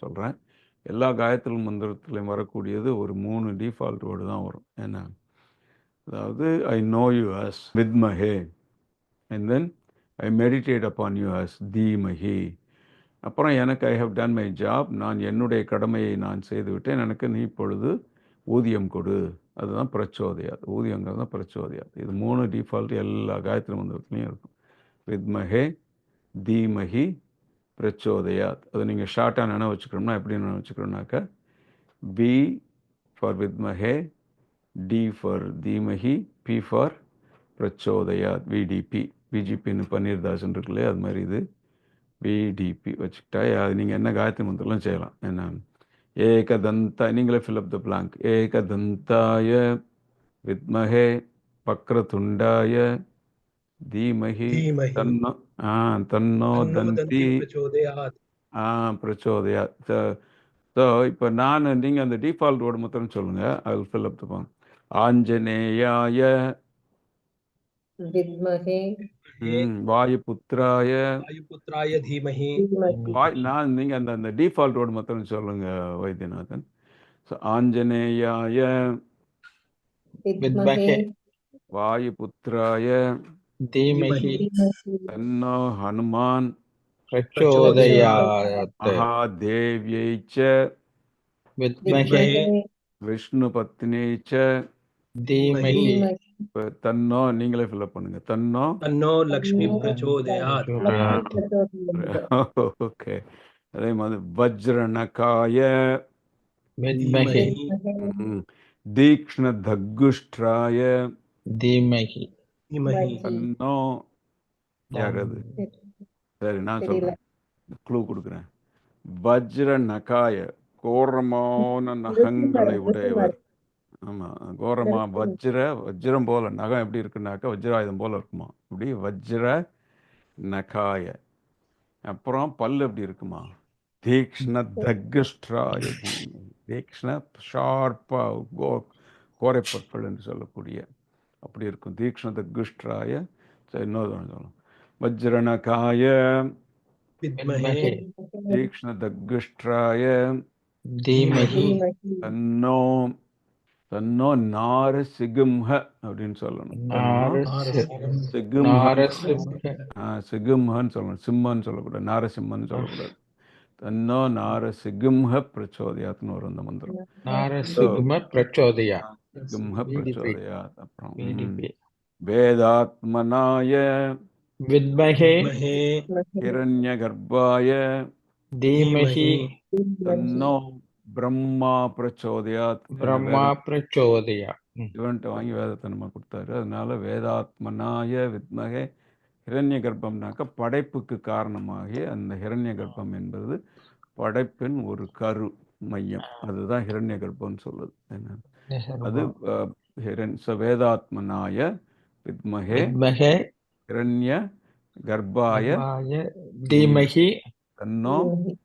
நான் சொல்கிறேன் எல்லா காயத்ரி மந்திரத்துலையும் வரக்கூடியது ஒரு மூணு டிஃபால்ட் வேர்டு தான் வரும். என்ன? அதாவது I know you as வித்மஹே and then I meditate upon you as தீமஹி அப்புறம் எனக்கு I have done my job நான் என்னுடைய கடமையை நான் செய்து விட்டேன் எனக்கு நீ இப்பொழுது ஊதியம் கொடு. அதுதான் பிரச்சோதையாது ஊதியங்கிறது தான் பிரச்சோதையாது இது மூணு டிஃபால்ட் எல்லா காயத்ரி மந்திரத்துலையும் இருக்கும். வித்மஹே தீமஹி பிரச்சோதயா? அதை நீங்கள் ஷார்ட்டாக நினைவு வச்சுக்கணும்னா எப்படி நினைவு வச்சுக்கணும்னாக்கா பி ஃபார் வித்மஹே டி ஃபார் தீமஹி பி ஃபார் பிரச்சோதயா விடிபி பிஜிபின்னு பன்னீர்தாசன் இருக்கு அது மாதிரி இது. விடிபி வச்சுக்கிட்டா அது நீங்கள் என்ன காயத்ரி மந்திரம்லாம் செய்யலாம். என்ன? ஏக தந்தா நீங்களே ஃபில்அப் த பிளாங்க் ஏக தந்தாய வித்மஹே பக்ரதுண்டாய தீமஹி தன்ன ஆ தன்னோ तन्नो தந்தி दन्ति प्रचोदयात् ஆ பிரச்சோதயா ஸோ இப்போ நான் நீங்கள் அந்த டிஃபால்ட் வேர்டு மாத்திரம் சொல்லுங்கள் ஐ வில் ஃபில் அப் த பாங் ஆஞ்சநேயாய विद्महे ம், வாயுபுத்ராய वायुपुत्राय धीमहि धीमहि வாய் நான் நீங்கள் அந்த அந்த டிஃபால்ட் வேர்டு மாத்திரம் சொல்லுங்கள் வைத்தியநாதன் ஸோ ஆஞ்சநேயாய विद्महे வாயுபுத்ராய धीमहि धीमहि தன்னோ ஹனுமான் प्रचोदयात् மகாதேவியை ச विद्महे विद्महे விஷ்ணுபத்னியை ச धीमहि धीमहि இப்போ தன்னோ நீங்களே ஃபில்அப் பண்ணுங்க தன்னோ तन्नो लक्ष्मी प्रचोदयात् लक्ष्मी प्रचोदयात् ஓகே அதே மாதிரி வஜ்ரநகாய विद्महे विद्महे ம், தீக்ஷ்ண தக்குஷ்டாய धीमहि இன்னும் யார் அது சரி. நான் சொல்றேன். க்ளூ கொடுக்குறேன். வஜ்ர நகாய கோரமான நகங்களை உடையவர். ஆமா கோரமா வஜ்ர வஜ்ரம் போல. நகம் எப்படி இருக்குனாக்கா வஜ்ராயுதம் போல இருக்குமா? இப்படி வஜ்ர நகாய. அப்புறம் பல்லு எப்படி இருக்குமா? தீக்ஷ்ண தக்ஷ்டாய தீக்ஷ்ண ஷார்ப்பா கோ கோரைப்பற்கள் என்று சொல்லக்கூடிய அப்படி இருக்கும். தீக்ஷண குஷ்டராய இன்னொரு சொல்லணும். வஜ்ரணகாய தீக்ஷ்ணதகுஷ்டாய தீமஹி தன்னோ தன்னோ நார சிகும்ஹ அப்படின்னு சொல்லணும். சிகும்ஹன்னு சொல்லணும். சிம்மன்னு சொல்லக்கூடாது. நாரசிம்மன்னு சொல்லக்கூடாது. தன்னோ நார சிகும்ஹ பிரச்சோதயாத்னு வரும் அந்த மந்திரம். பிரச்சோதயா. பிரம்ம அப்புறம் வேதாத்மனாய வித்மகே ஹிரண்ய கர்ப்பாய தீமஹி தன்னோ பிரம்மா பிரச்சோதயாத் பிரம்மா பிரச்சோதயா இவன்ட்டு வாங்கி வேதத்தை நம்ம கொடுத்தாரு. அதனால வேதாத்மனாய வித்மகே ஹிரண்ய கர்ப்பம்னாக்க படைப்புக்கு காரணமாகி அந்த ஹிரண்ய கர்ப்பம் என்பது படைப்பின் ஒரு கரு மையம். அதுதான் ஹிரண்ய கர்ப்பம்னு சொல்லுது. என்ன? அது வேதாத்மனாய வித்மகே வித்மகே ஹிரண்ய கர்ப்பாய தீமகி தன்னோ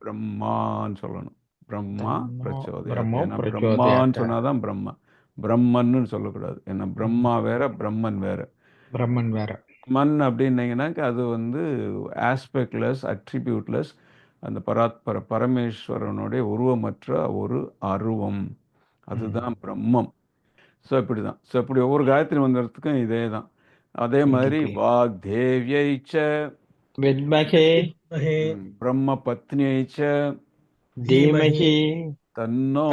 பிரம்மான்னு சொல்லணும். பிரம்மா பிரச்சோதயம் பிரம்மான்னு சொன்னாதான் பிரம்மா. பிரம்மன்னு சொல்லக்கூடாது. ஏன்னா பிரம்மா வேற பிரம்மன் வேற. பிரம்மன் வேற. மண் அப்படின்னீங்கன்னாக்க அது வந்து ஆஸ்பெக்ட்லெஸ் அட்ரிபியூட்லெஸ் அந்த பராத்பர பரமேஸ்வரனுடைய உருவமற்ற ஒரு அருவம். அதுதான் பிரம்மம். ஸோ இப்படி தான் ஸோ இப்படி ஒவ்வொரு காயத்ரி மந்திரத்துக்கும் இதே தான். அதே மாதிரி வாக்தேவியைச்ச வித்மகே பிரம்ம பத்னியைச்ச தீமகி தன்னோ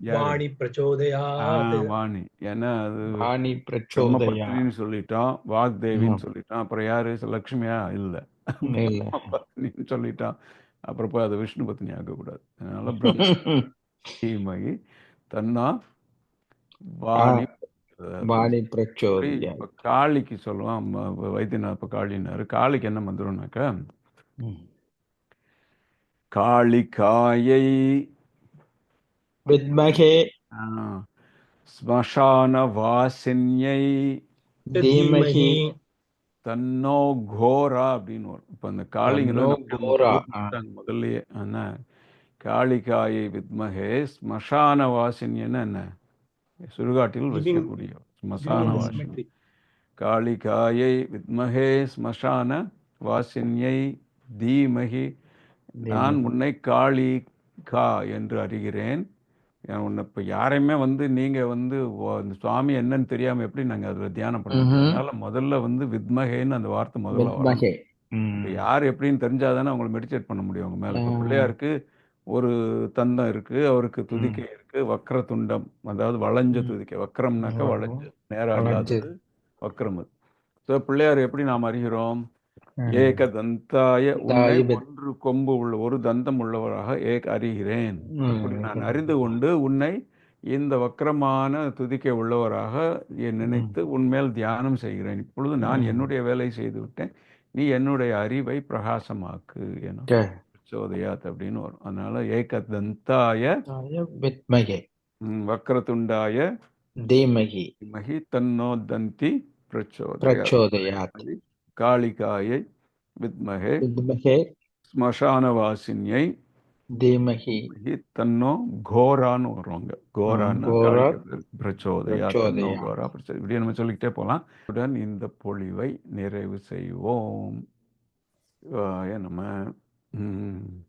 வாணி பிரச்சோதயாது. வாணி. ஏன்னா அது வாணி பிரச்சோதயான்னு சொல்லிட்டான் வாக்தேவின்னு சொல்லிட்டான். அப்புறம் யாரு? லக்ஷ்மியா? இல்ல. பத்னின்னு சொல்லிட்டான். அப்புறம் போய் அது விஷ்ணு பத்னி ஆகக்கூடாது அதனால பிரம்ம தீமகி தன்னா வாணி वाणी இப்படி प्रचोदयात् இப்ப காளிக்கு சொல்லுவான் ம- வைத்தியநாத் இப்ப காளினாரு காளிக்கு என்ன மந்திரம்னாக்கா காளிகாயை विद्महे ஆ, ஸ்மசான வாசின்யை धीमहि தன்னோ கோரா அப்படின்னு வரும் இப்போ அந்த காளிங்கிற தன்னோ கோரா, ஆ. முதல்லயே என்ன காளிகாயை வித்மகே ஸ்மசான வாசினியன்னு என்ன சுடுகாட்டில் வசிக்கக்கூடிய ஸ்மசான வாசினி. காளிகாயை வித்மகே ஸ்மசான வாசின்யை தீமகி நான் உன்னை காளி கா என்று அறிகிறேன் உன்னை இப்போ யாரையுமே வந்து நீங்கள் வந்து இந்த சுவாமி என்னன்னு தெரியாமல் எப்படி நாங்கள் அதில் தியானம் பண்ணுறது ம்ஹும். அதனால முதல்ல வந்து வித்மகேன்னு அந்த வார்த்தை முதல்ல வரணும் வித்மகே இப்ப ம். யார் எப்படின்னு தெரிஞ்சாதானே அவங்களை மெடிடேட் பண்ண முடியும் அவங்க மேலே. பிள்ளையாருக்கு ஒரு தந்தம் இருக்கு அவருக்கு. துதிக்கை இருக்கு வக்ர துண்டம் அதாவது வளைஞ்ச. துதிக்கை வக்ரம்னாக்கா ஓஹோ. வளைஞ்சு நேரா வளைஞ்சு. இல்லாதது வக்ரம் அது ஸோ பிள்ளையார் எப்படி நாம் அறிகிறோம். ஏக தந்தாய ஒன்று கொம்பு உள்ள ஒரு தந்தம் உள்ளவராக ஏக அறிகிறேன். அப்படி நான் அறிந்து கொண்டு உன்னை இந்த வக்கரமான துதிக்கை உள்ளவராக நினைத்து உன்மேல் தியானம் செய்கிறேன் இப்பொழுது நான். என்னுடைய வேலை செய்து விட்டேன் நீ என்னுடைய அறிவை பிரகாசமாக்கு என ஓகே. சோதயாத் அப்படின்னு வரும். அதனால ஏக தந்தாய தாய வித்மகே. வக்ரதுண்டாய தீமகி. மகி தன்னோ தந்தி பிரச்சோதயாத். பிரச்சோதயாத். காளிகாயை வித்மகே. வித்மகே. ஸ்மசானவாசினியை தீமகி. மகி தன்னோ கோரான்னு வருவாங்க கோரான்னு கோரா. பிரச்சோதயா. கோரா பிரச்சோ இப்படியே நம்ம சொல்லிக்கிட்டே போகலாம். உடன் இந்த பொழிவை நிறைவு செய்வோம். சிவாய நம ம்.